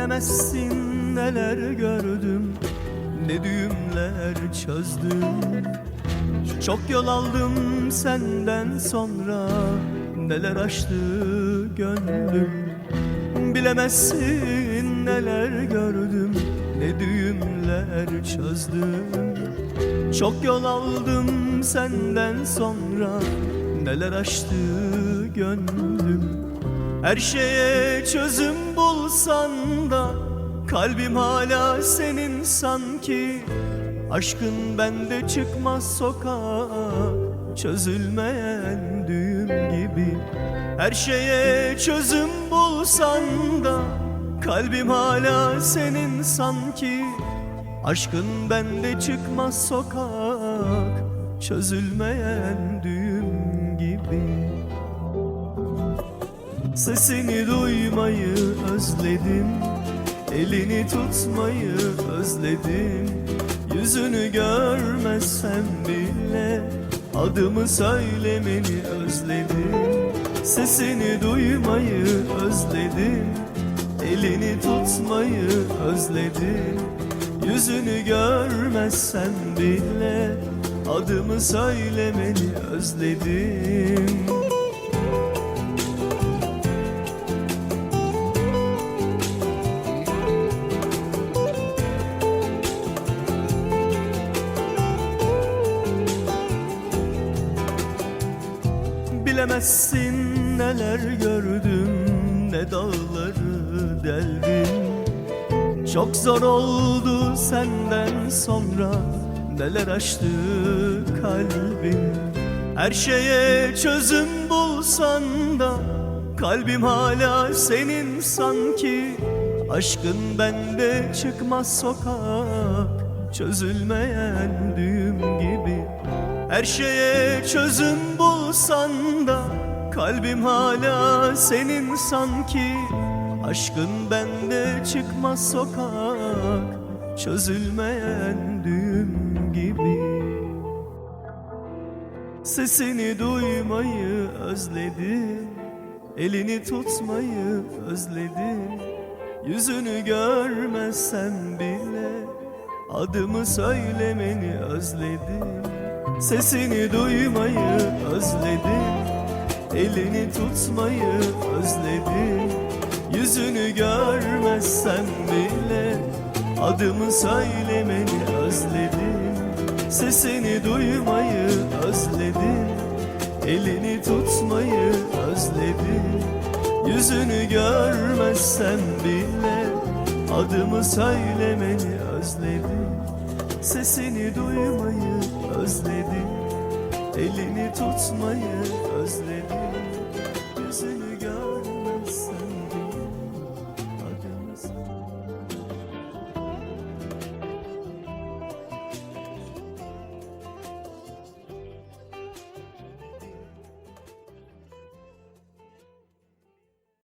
Bilemezsin neler gördüm Ne düğümler çözdüm. Çok yol aldım senden sonra Neler aştı gönlüm. Bilemezsin neler gördüm Ne düğümler çözdüm. Çok yol aldım senden sonra Neler aştı gönlüm Her şeye çözüm bulsan da Kalbim hala senin sanki. Aşkın bende çıkmaz sokağa Çözülmeyen düğüm gibi. Her şeye çözüm bulsan da Kalbim hala senin sanki. Aşkın bende çıkmaz sokak Çözülmeyen düğüm gibi Sesini duymayı özledim. Elini tutmayı özledim. Yüzünü görmezsem bile Adımı söylemeni özledim. Sesini duymayı özledim. Elini tutmayı özledim. Yüzünü görmezsem bile Adımı söylemeni özledim Bilemezsin neler gördüm ne dağları deldim. Çok zor oldu senden sonra neler aştı kalbim. Her şeye çözüm bulsan da kalbim hala senin sanki. Aşkın bende çıkmaz sokak çözülmeyen düğüm her şeye çözüm bulsan da Kalbim hala senin sanki. Aşkın bende çıkmaz sokak Çözülmeyen düğüm gibi. Sesini duymayı özledim Elini tutmayı özledim. Yüzünü görmezsem bile Adımı söylemeni özledim Sesini duymayı özledim. Elini tutmayı özledim. Yüzünü görmezsem bile Adımı söylemeni özledim. Sesini duymayı özledim. Elini tutmayı özledim. Yüzünü görmezsem bile Adımı söylemeni özledim Sesini duymayı özledim. Elini tutmayı özledim. Yüzünü